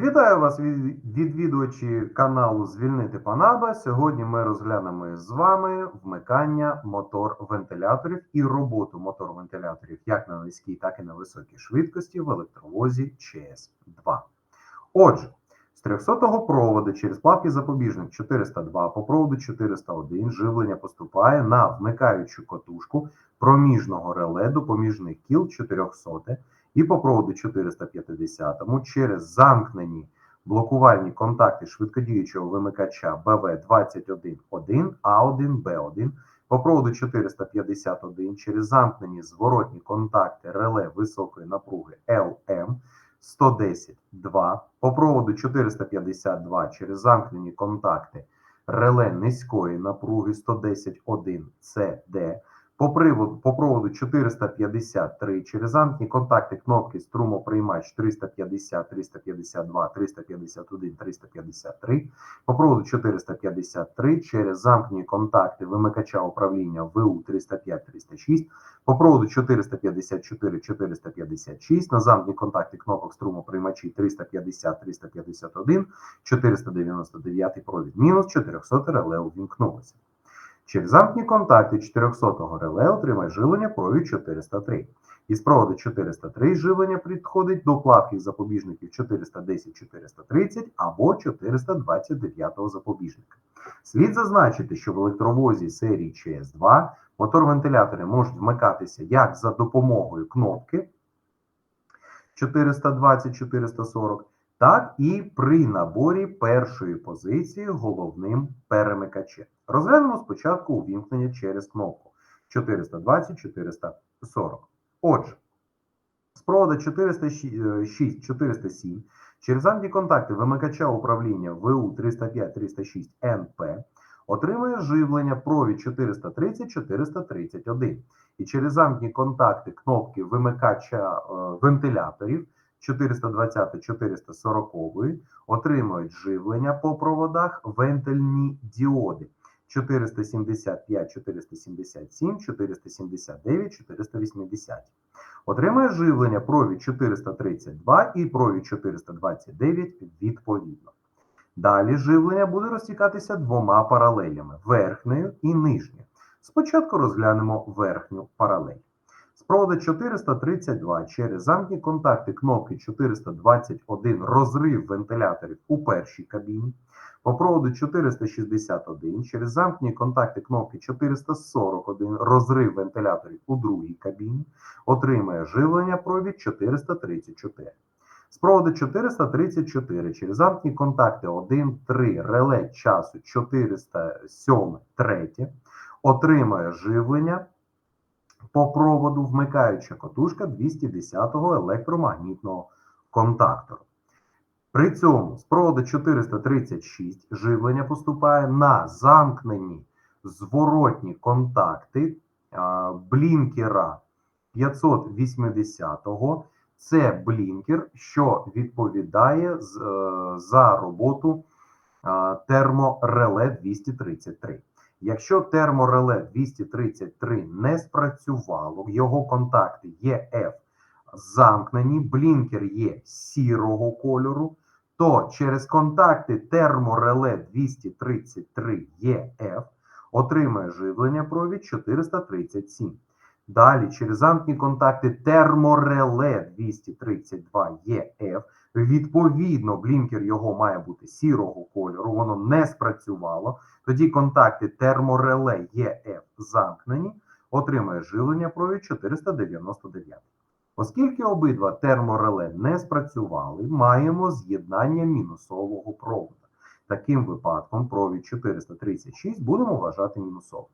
Вітаю вас, відвідувачі каналу Звільнити Панаба. Сьогодні ми розглянемо з вами вмикання мотор-вентиляторів і роботу мотор-вентиляторів як на низькій, так і на високій швидкості в електровозі ЧС-2. Отже, з 300 проводу через плавкий запобіжник 402 по проводу 401 живлення поступає на вмикаючу котушку проміжного реле допоміжних кіл 400 і по проводу 450 через замкнені блокувальні контакти швидкодіючого вимикача БВ211 А1Б1 по проводу 451 через замкнені зворотні контакти реле високої напруги ЛМ 110-2 по проводу 452 через замкнені контакти реле низької напруги 110-1 CD по приводу по проводу 453 через замкні контакти кнопки струмоприймач 350, 352, 351, 353, по проводу 453 через замкні контакти вимикача управління ВУ 305, 306, по проводу 454, 456 на замкні контакти кнопок струмоприймачі 350, 351, 499 провід. Мінус 400 реле увімкнулося. Через замкні контакти 400 реле отримає живлення провід 403. Із проводу 403 живлення підходить до плавких запобіжників 410-430 або 429 запобіжника. Слід зазначити, що в електровозі серії ЧС2 мотор-вентилятори можуть вмикатися як за допомогою кнопки 420-440, так і при наборі першої позиції головним перемикачем. Розглянемо спочатку увімкнення через кнопку. 420-440. Отже, з проводу 406-407 через замкні контакти вимикача управління ВУ 305-306 НП отримує живлення провід 430-431 і через замкні контакти кнопки вимикача е, вентиляторів 420-440 отримують живлення по проводах вентильні діоди 475, 477, 479, 480. Отримує живлення провід 432 і провід 429 відповідно. Далі живлення буде розтікатися двома паралелями верхньою і нижньою. Спочатку розглянемо верхню паралель. З проводу 432 через замкні контакти кнопки 421 розрив вентиляторів у першій кабіні. По проводу 461 через замкні контакти кнопки 441 розрив вентиляторів у другій кабіні отримає живлення провід 434. З проводу 434 через замкні контакти 1, 3 реле часу 407 третє отримає живлення по проводу вмикаюча котушка 210-го електромагнітного контактору. При цьому з проводу 436 живлення поступає на замкнені зворотні контакти блінкера 580-го. Це блінкер, що відповідає е, за роботу термореле 233. Якщо термореле 233 не спрацювало, його контакти є F замкнені, блінкер є сірого кольору, то через контакти термореле 233 ЄФ отримає живлення провід 437. Далі через замкні контакти термореле 232 ЄФ Відповідно, блінкер його має бути сірого кольору, воно не спрацювало. Тоді контакти термореле ЄФ замкнені, отримає живлення провід 499. Оскільки обидва термореле не спрацювали, маємо з'єднання мінусового проводу. Таким випадком провід 436 будемо вважати мінусовим.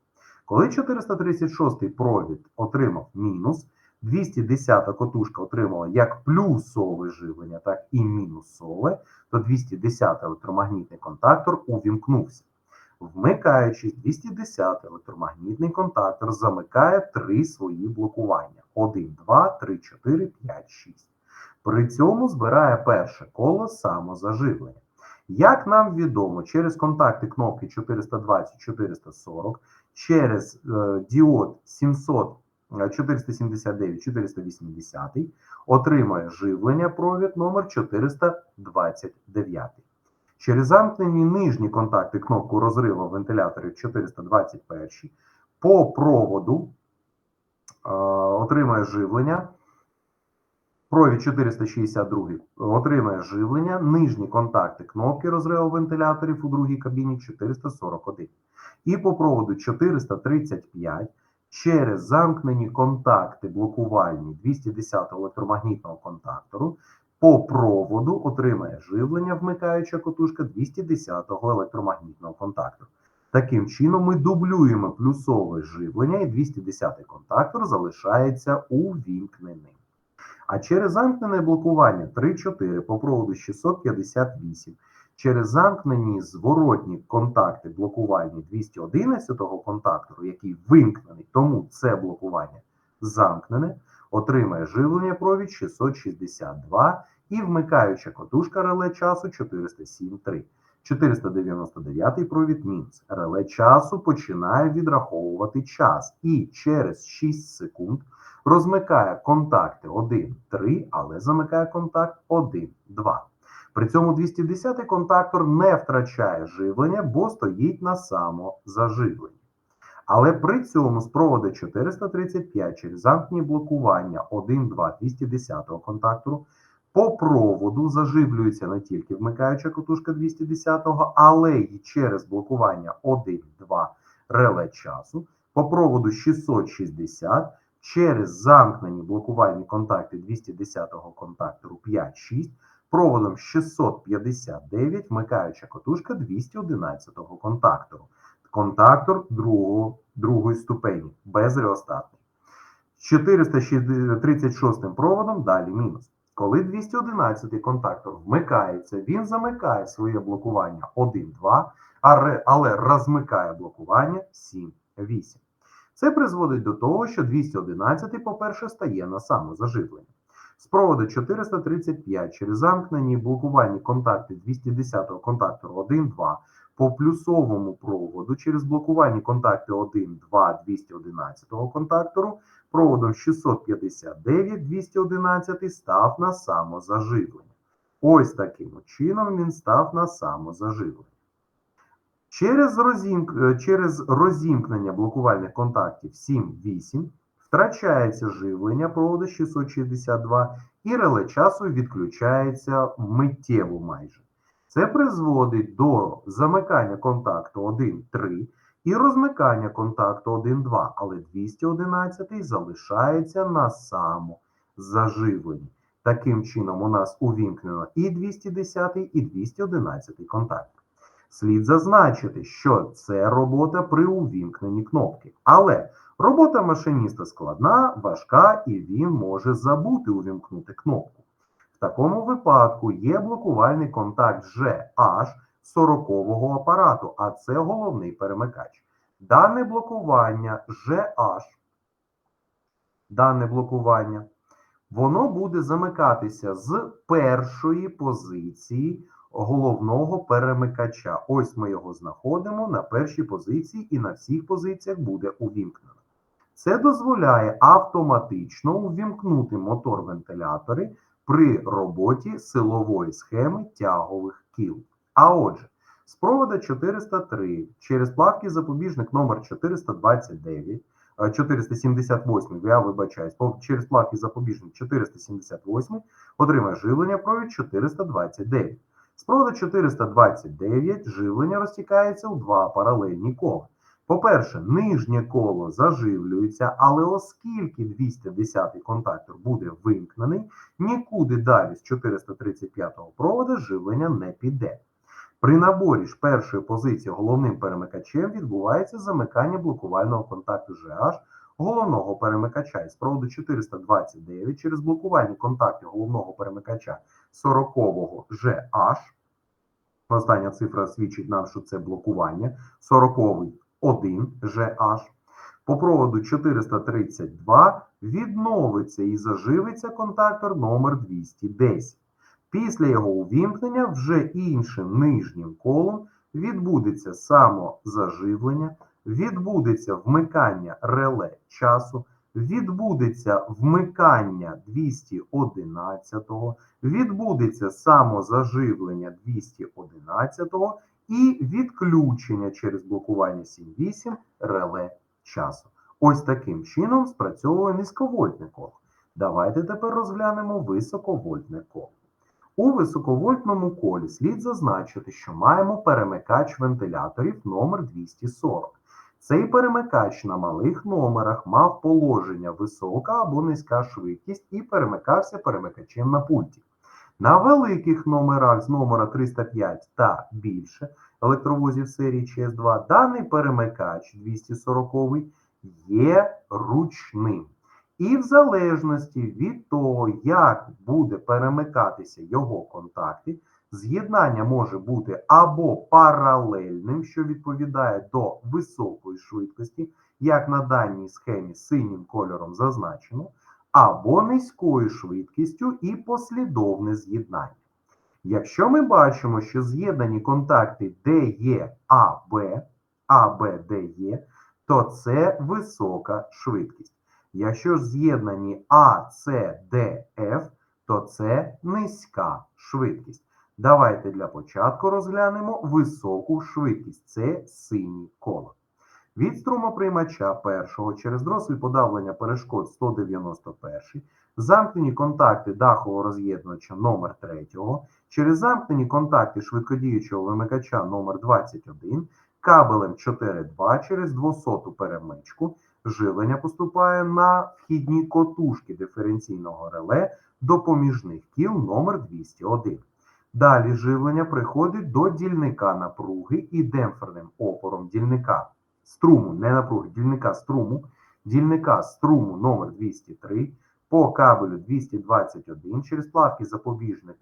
Коли 436 провід отримав мінус, 210 котушка отримала як плюсове живлення, так і мінусове, то 210 електромагнітний контактор увімкнувся. Вмикаючись, 210 електромагнітний контактор замикає три свої блокування: 1, 2, 3, 4, 5, 6. При цьому збирає перше коло самозаживлення. Як нам відомо, через контакти кнопки 420-440, через е, діод 700 е, 479, 480 отримає живлення провід номер 429. Через замкнені нижні контакти кнопку розриву вентиляторів 421 по проводу отримає живлення. Провід 462 отримає живлення. Нижні контакти кнопки розриву вентиляторів у другій кабіні 441. І по проводу 435 через замкнені контакти блокувальні 210 електромагнітного контактору по проводу отримає живлення вмикаюча котушка 210 електромагнітного контактору. Таким чином ми дублюємо плюсове живлення і 210 контактор залишається увімкненим. А через замкнене блокування 3-4 по проводу 658 через замкнені зворотні контакти блокувальні 211-го контактору, який вимкнений, тому це блокування замкнене, отримає живлення провід 662 і вмикаюча котушка реле часу 407.3. 499 провід мінус. Реле часу починає відраховувати час і через 6 секунд розмикає контакти 1, 3, але замикає контакт 1, 2. При цьому 210-й контактор не втрачає живлення, бо стоїть на самозаживленні. Але при цьому з проводу 435 через замкнені блокування 1, 2, 210 контактору по проводу заживлюється не тільки вмикаюча котушка 210-го, але й через блокування 1, 2 реле часу по проводу 660 через замкнені блокувальні контакти 210-го контактору 5-6 проводом 659 вмикаюча котушка 211 контактору. Контактор другого, другої ступені, безреостатний. З 436 проводом далі мінус. Коли 211 контактор вмикається, він замикає своє блокування 1-2, але розмикає блокування 7-8. Це призводить до того, що 211, по-перше, стає на самозаживлення. З проводу 435 через замкнені блокувальні контакти 210 контактору 1-2 по плюсовому проводу через блокувальні контакти 1, 2, 211 контактору проводом 659 211 став на самозаживлення. Ось таким чином він став на самозаживлення. Через, розімк... через розімкнення блокувальних контактів 7-8 втрачається живлення проводу 662 і реле часу відключається миттєво майже. Це призводить до замикання контакту 1-3 і розмикання контакту 1-2, але 211 залишається на самозаживленні. Таким чином, у нас увімкнено і 210, і 211 контакт. Слід зазначити, що це робота при увімкненні кнопки. Але робота машиніста складна, важка, і він може забути увімкнути кнопку. В такому випадку є блокувальний контакт GH 40-го апарату, а це головний перемикач. Дане блокування GH, дане блокування, воно буде замикатися з першої позиції головного перемикача. Ось ми його знаходимо на першій позиції і на всіх позиціях буде увімкнено. Це дозволяє автоматично увімкнути мотор-вентилятори при роботі силової схеми тягових кіл. А отже, з провода 403 через плавкий запобіжник номер 429, 478, я вибачаюсь, через плавкий запобіжник 478 отримає живлення провід 429. З проводу 429 живлення розтікається у два паралельні кола. По-перше, нижнє коло заживлюється, але оскільки 210-й контактор буде вимкнений, нікуди далі з 435-го проводу живлення не піде. При наборі ж першої позиції головним перемикачем відбувається замикання блокувального контакту GH головного перемикача із проводу 429 через блокувальні контакти головного перемикача 40-го GH. Остання цифра свідчить нам, що це блокування. 40-й 1 GH. По проводу 432 відновиться і заживиться контактор номер 210. Після його увімкнення вже іншим нижнім колом відбудеться самозаживлення, відбудеться вмикання реле часу, відбудеться вмикання 211, відбудеться самозаживлення 211 і відключення через блокування 7.8 реле часу. Ось таким чином спрацьовує низьковольтне коло. Давайте тепер розглянемо високовольтне коло. У високовольтному колі слід зазначити, що маємо перемикач вентиляторів номер 240. Цей перемикач на малих номерах мав положення висока або низька швидкість і перемикався перемикачем на пульті. На великих номерах з номера 305 та більше електровозів серії ЧС2 даний перемикач 240 є ручним. І в залежності від того, як буде перемикатися його контакти, з'єднання може бути або паралельним, що відповідає до високої швидкості, як на даній схемі синім кольором зазначено, або низькою швидкістю і послідовне з'єднання. Якщо ми бачимо, що з'єднані контакти DE AB, ABDE, то це висока швидкість. Якщо ж з'єднані ACDF, то це низька швидкість. Давайте для початку розглянемо високу швидкість. Це синій коло. Від струмоприймача першого через дросіль подавлення перешкод 191, замкнені контакти дахового роз'єднувача номер 3 через замкнені контакти швидкодіючого вимикача номер 21 кабелем 4.2 через 200 перемичку, живлення поступає на вхідні котушки диференційного реле допоміжних кіл номер 201. Далі живлення приходить до дільника напруги і демпферним опором дільника струму, не напруги, дільника струму, дільника струму номер 203 по кабелю 221 через плавки запобіжник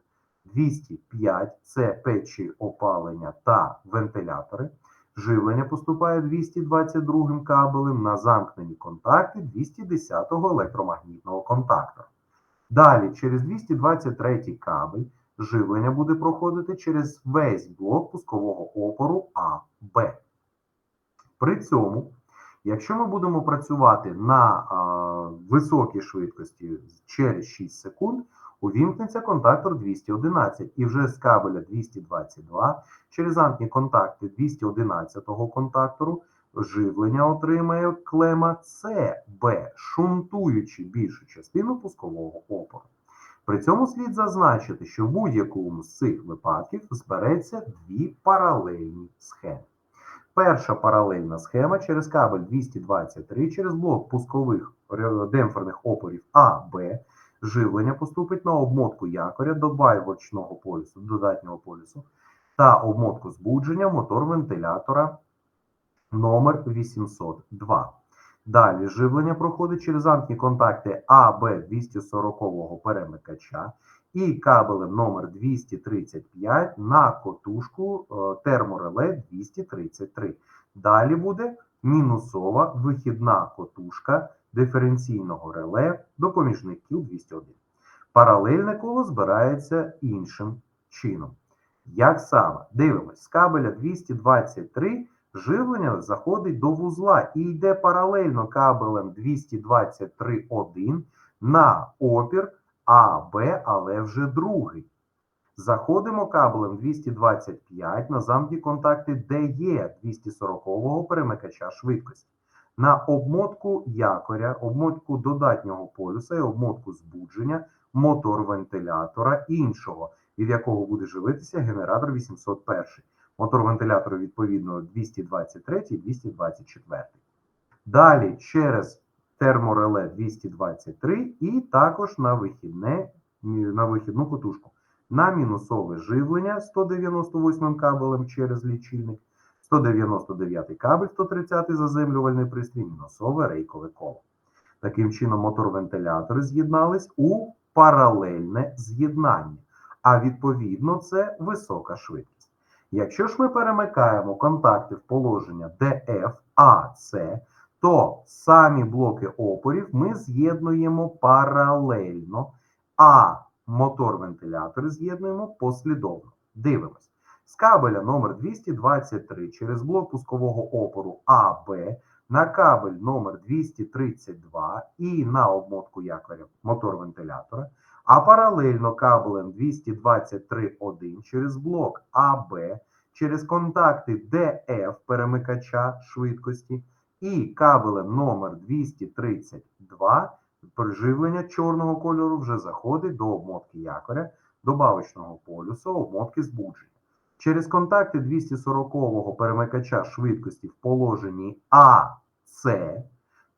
205, це печі опалення та вентилятори. Живлення поступає 222 кабелем на замкнені контакти 210-го електромагнітного контактора. Далі через 223 кабель живлення буде проходити через весь блок пускового опору АБ. При цьому, якщо ми будемо працювати на а, високій швидкості через 6 секунд, увімкнеться контактор 211 і вже з кабеля 222 через замкні контакти 211 контактору живлення отримає клема CB, шунтуючи більшу частину пускового опору. При цьому слід зазначити, що в будь-якому з цих випадків збереться дві паралельні схеми. Перша паралельна схема через кабель 223 через блок пускових демпферних опорів А, Б. Живлення поступить на обмотку якоря до байвочного полюсу, додатнього полюсу та обмотку збудження мотор вентилятора номер 802. Далі живлення проходить через замкні контакти АБ 240 перемикача і кабелем номер 235 на котушку е, термореле 233. Далі буде мінусова вихідна котушка диференційного реле допоміжних кіл 201. Паралельне коло збирається іншим чином. Як саме? Дивимось, з кабеля 223 живлення заходить до вузла і йде паралельно кабелем 223.1 на опір АБ, але вже другий. Заходимо кабелем 225 на замкні контакти ДЕ 240-го перемикача швидкості. На обмотку якоря, обмотку додатнього полюса і обмотку збудження, мотор вентилятора іншого, від якого буде живитися генератор 801. Мотор вентилятору відповідно 223 і 224. Далі через термореле 223 і також на вихідне, на вихідну котушку. На мінусове живлення 198 кабелем через лічильник, 199 кабель, 130 заземлювальний пристрій, мінусове рейкове коло. Таким чином, мотор-вентилятори з'єднались у паралельне з'єднання, а відповідно це висока швидкість. Якщо ж ми перемикаємо контакти в положення DF, AC, то самі блоки опорів ми з'єднуємо паралельно, а мотор-вентилятор з'єднуємо послідовно. Дивимось. З кабеля номер 223 через блок пускового опору АБ на кабель номер 232 і на обмотку якоря мотор вентилятора, а паралельно кабелем 223.1 через блок АБ, через контакти ДФ перемикача швидкості і кабелем номер 232 приживлення чорного кольору вже заходить до обмотки якоря, добавочного полюсу, обмотки збудження. Через контакти 240-го перемикача швидкості в положенні АЦ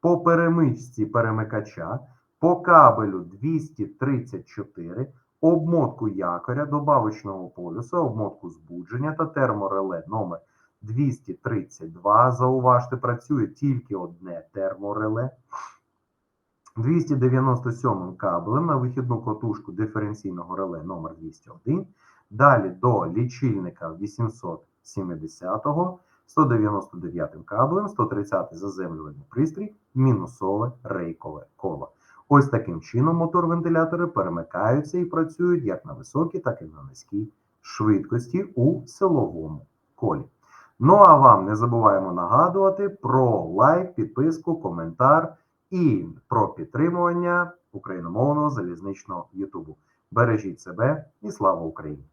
по перемичці перемикача, по кабелю 234, обмотку якоря, добавочного полюсу, обмотку збудження та термореле номер 232. Зауважте, працює тільки одне термореле. 297 кабелем на вихідну котушку диференційного реле номер 201. Далі до лічильника 870-го, 199 кабелем, 130 заземлювальний пристрій, мінусове рейкове коло. Ось таким чином мотор-вентилятори перемикаються і працюють як на високій, так і на низькій швидкості у силовому колі. Ну а вам не забуваємо нагадувати про лайк, підписку, коментар і про підтримування україномовного залізничного Ютубу. Бережіть себе і слава Україні!